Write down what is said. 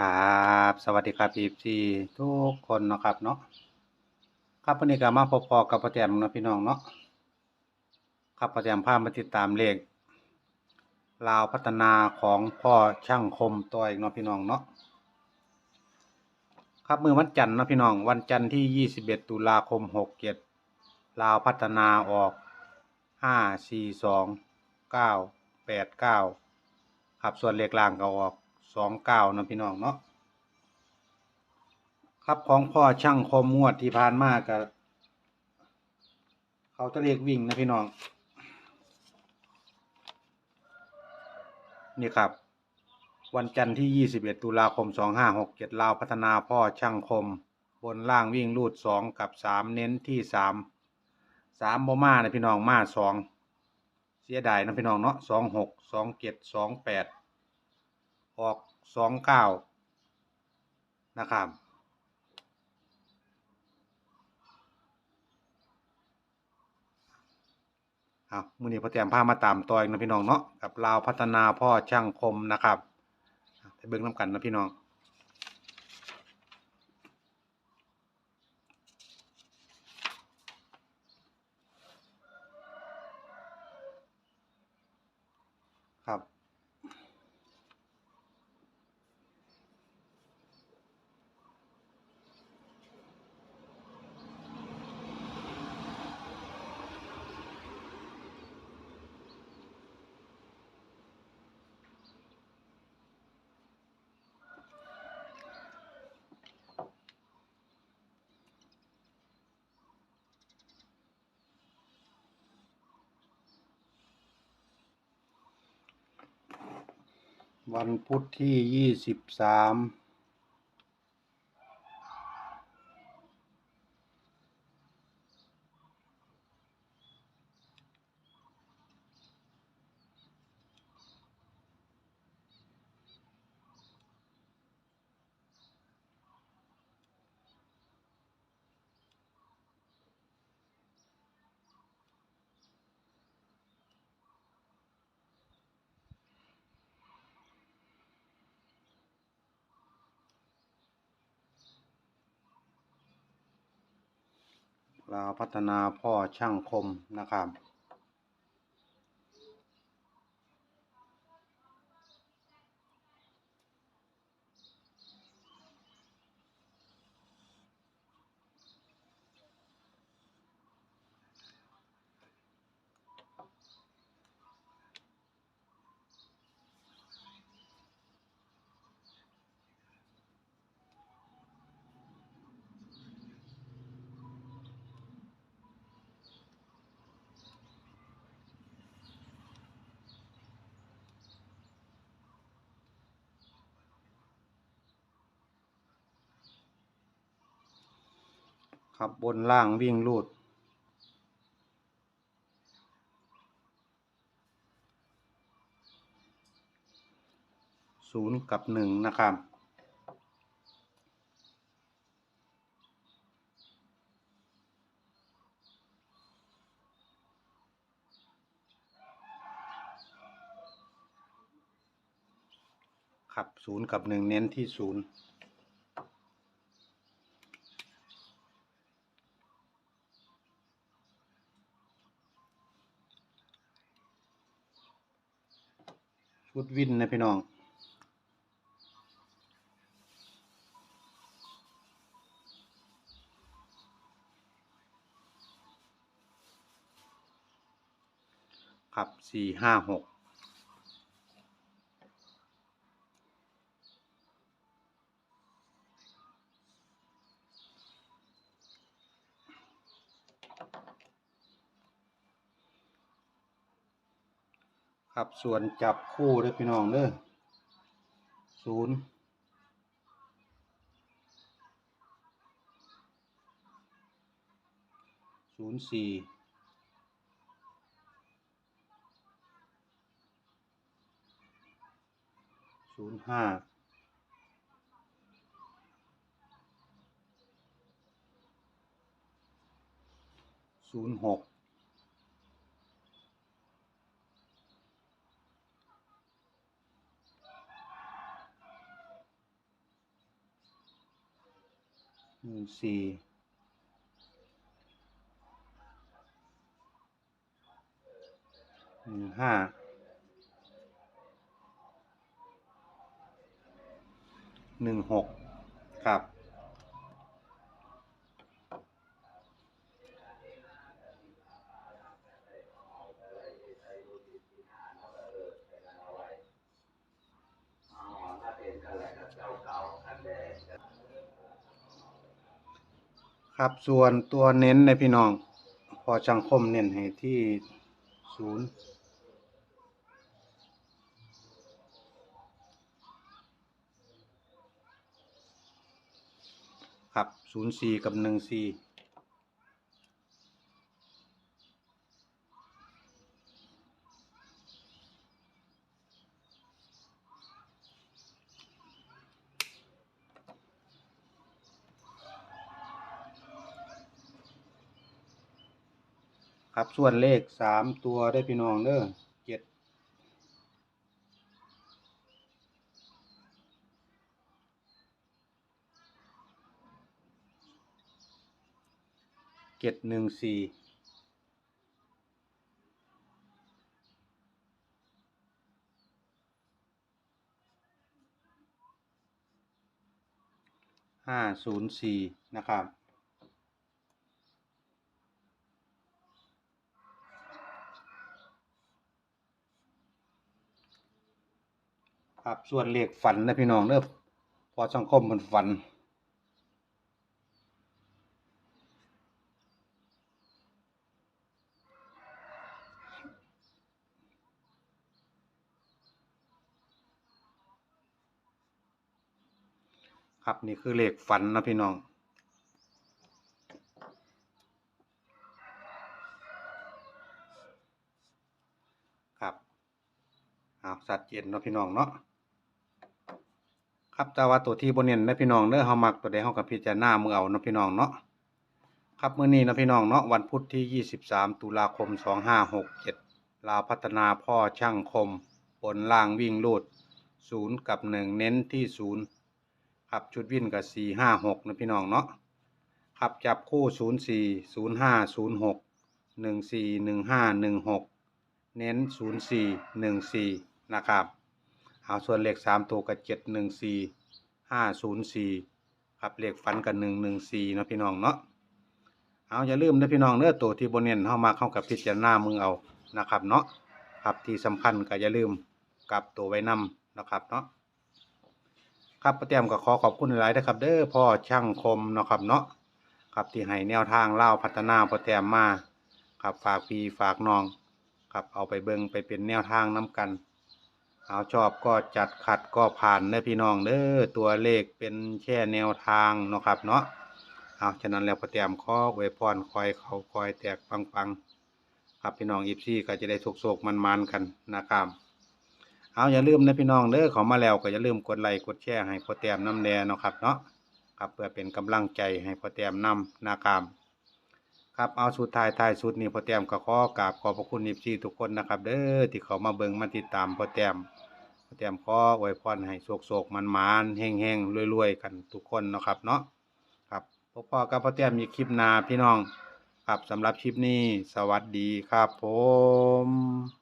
ครับสวัสดีครับพีซีทุกคนนะครับเนาะครับวันนี้ก็มาพบพอกับพ่อแจมนะพี่น้องเนาะครับพ่อแจมพามาติดตามเลขลาวพัฒนาของพ่อช่างคมตัวอีกเนาะพี่น้องเนาะครับมือวันจันทร์นะพี่น้อง วันจันทร์ที่ 21 ตุลาคม 67 ลาวพัฒนาออก 5 4 2 9 8 9 ครับส่วนเลขล่างก็ออก สองเก้านะพี่น้องเนาะครับของพ่อช่างคมงวดที่ผ่านมากับเขาจะเรียกวิ่งนะพี่น้อง นี่ครับ วันจันทร์ที่ 21 ตุลาคม 2567ลาวพัฒนาพ่อช่างคม บนล่างวิ่งรูด 2 กับ 3 เน้นที่ 3 3บ่มานะพี่น้องมา 2 เสียดายนะพี่น้องเนาะ 26 27 28 ออกสองเก้านะครับ เอามือนี้พอเตรียมผ้ามาตามต่อยนะพี่น้องเนาะกับลาวพัฒนาพ่อช่างคมนะครับไปเบิ้งน้ำกันนะพี่น้อง ครับ วันพุธที่ยี่สิบสาม ลาวพัฒนาพ่อช่างคมนะครับ ครับบนล่างวิ่งรูด ศูนย์กับหนึ่งนะครับครับศูนย์กับหนึ่งเน้นที่ศูนย์ ชุดวินนะพี่น้องครับสี่ห้าหก ครับส่วนจับคู่เด้อพี่น้องเด้อศูนย์ศูนย์สี่ศูนย์ห้าศูนย์หก หนึ่งสี่หนึ่งห้าหนึ่งหกครับ ครับส่วนตัวเน้นในพี่น้อง พอจังคมเน้นให้ที่ศูนย์ครับศูนย์สี่กับหนึ่งสี่ ครับส่วนเลขสามตัวได้พี่น้องเด้อเจ็ดเจ็ดหนึ่งสี่ห้าศูนย์สี่นะครับ ครับส่วนเลขฝันนะพี่น้องเด้อพอสังคมมันฝัน ครับนี่คือเลขฝันนะพี่น้องครับเอาสัดเจนเนาะพี่น้องเนาะ ครับแต่ว่าตัวที่บนเน้นนะพี่น้องเด้อเฮามักตัวใดเฮาก็พิจารณามือเอานะพี่น้องเนาะครับมื้อนี้นะพี่น้องเนาะวันพุธที่ 23 ตุลาคม 2567ลาวพัฒนาพ่อช่างคมบนล่างวิ่งลูด0กับ1เน้นที่0ครับชุดวิ่นกับ4 5 6นะพี่น้องเนาะครับจับคู่0 4 0 5 0 6 1 4 1 5 1 6เน้น0 4 1 4นะครับ เอาส่วนเลขสามตัวกับเจ็ดหนึ่งสี่ห้าศูนย์สี่ครับเลขฟันกับหนึ่งหนึ่งสี่นะพี่น้องเนาะเอาอย่าลืมนะพี่น้องเนื้อตัวที่บนเน้นเข้ามาเข้ากับพิจารณามึงเอานะครับเนาะครับที่สำคัญก็อย่าลืมกลับตัวไว้นำนะครับเนาะครับป้าแต้มก็ขอขอบคุณหลายๆนะครับ เด้อพ่อช่างคมนะครับเนาะครับที่ให้แนวทางเล่าพัฒนาป้าแต้มมาครับฝากพี่ฝากน้องครับเอาไปเบิ่งไปเป็นแนวทางน้กัน เอาชอบก็จัดขัดก็ผ่านเด้อพี่น้องเด้อตัวเลขเป็นแค่แนวทางเนาะครับเนาะเอาฉะนั้นแล้วพอเตรียมข้อไว้พรคอยเขาคอยแตกปังปังๆครับพี่น้องอีซี่ก็จะได้โศกๆมันๆกันนะครับเอาอย่าลืมนะพี่น้องเด้อขามาแล้วก็อย่าลืมกดไลค์กดแชร์ให้พอเตรียมน้ำแดงเนาะครับเนาะครับเพื่อเป็นกำลังใจให้พอเตรียมนำนะครับ ครับเอาสุดท้ายท้ายสุดนี่พอเตรียมก็ขอกราบขอบพระคุณอีซี่ทุกคนนะครับ เด้อที่เขามาเบิ่งมาติดตามพอเตรียมเตรียมขออวยพรให้โศกๆมันมานแห้งแห้งรวยๆ กันทุกคนนะครับเนาะครับพบพ่อกับพ่อเตรียมมีคลิปนาพี่น้อง ครับสำหรับคลิปนี้ สวัสดีครับผม